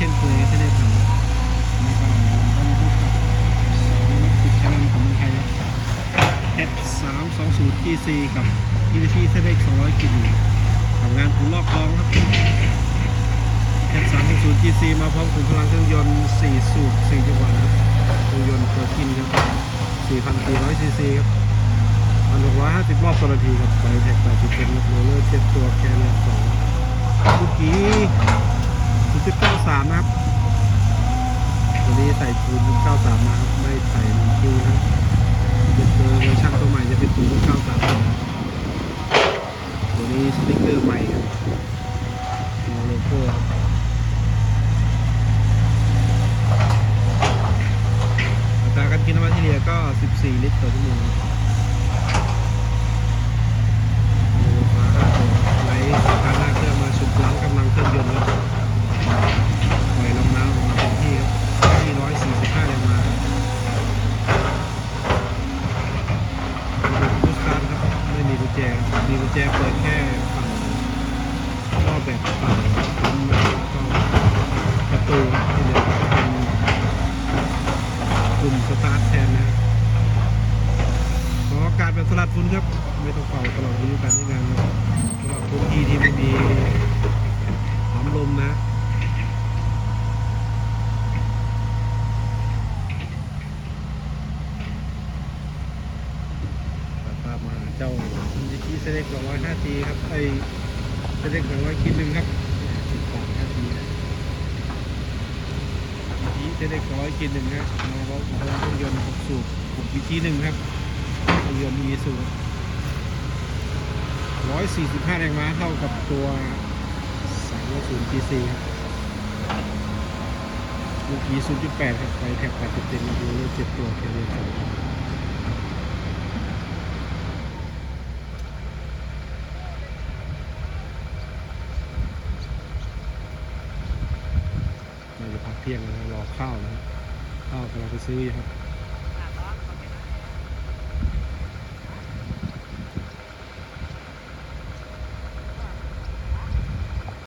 ช่นเคยที่ได้ทำนี่ก็ต้องพูดกับสองติดชั้นของเมืองไทยครับเอสามสองศูนย์ GC กับ e ีทีเซเล็กสองร้อยกิโลทำงานถูลอกคลองครับเอสามสองศูนย์ GC มาพร้อมขุมพลังเครื่องยนต์สี่สูบสี่จังหวะครับเครื่องยนต์ตัวกินครับสี่พันสี่ร้อยซีซีครับพันหกร้อยห้าสิบรอบต่อนาทีครับไบแท็กแปดสิบเป็นโรลเลอร์เจ็ดตัวแคเรียสองเมื่อกี้ 0.93 นะครับ ใส่ปูนก้าวสามมาครับไม่ใส่ลงคิวนะจะเจอเวอร์ชันตัวใหม่จะเป็นปูนเก้าสามตัวนี้สติ๊กเกอร์ใหม่ครับโลโก้อัตราการกินน้ำมันที่เหลือก็ 14 ลิตรต่อชั่วโมงครับโลฟ้าห้าตัวไลท์สะพานหน้าเครื่องมาชุดล้างกำลังเครื่องยนต์ครับ ปล่อยลำน้ำออกมาเต็มที่ครับที่145แรงม้าระบบพุชสตาร์ทครับ ไมีกุญแจมีกุญแจเปิดแค่ฝั่งรอบแบบฝั่งซุ้มนะครับก็ประตูครับที่เหลือก็เป็นปุ่มสตาร์ทแทนนะครับขอการเป็นสลัดฟุ้นครับ ไม่ต้องเป่าตลอดอายุการใช้งานครับสำหรับพื้นที่ที่ไม่มีหอมลมนะ ตัดภาพ มาเจ้าซูซูกิเซเล็ก205ทีครับไอเซเล็ก200คิดหนึ่งครับ18ทีซูซูกิเซเล็ก200คิดหนึ่งครับมาพร้อมพลังเครื่องยนต์6สูบ6วิธีหนึ่งครับเครื่องยนต์มีสูบ145แรงม้าเท่ากับตัว300 GC ครับลูกยี0.8ครับไฟแท็ก80เซนมาดูเลย7ตัวแค่นี้ครับเราจะพักเที่ยงนะรอข้าวนะข้าวกำลังไปซื้อครับ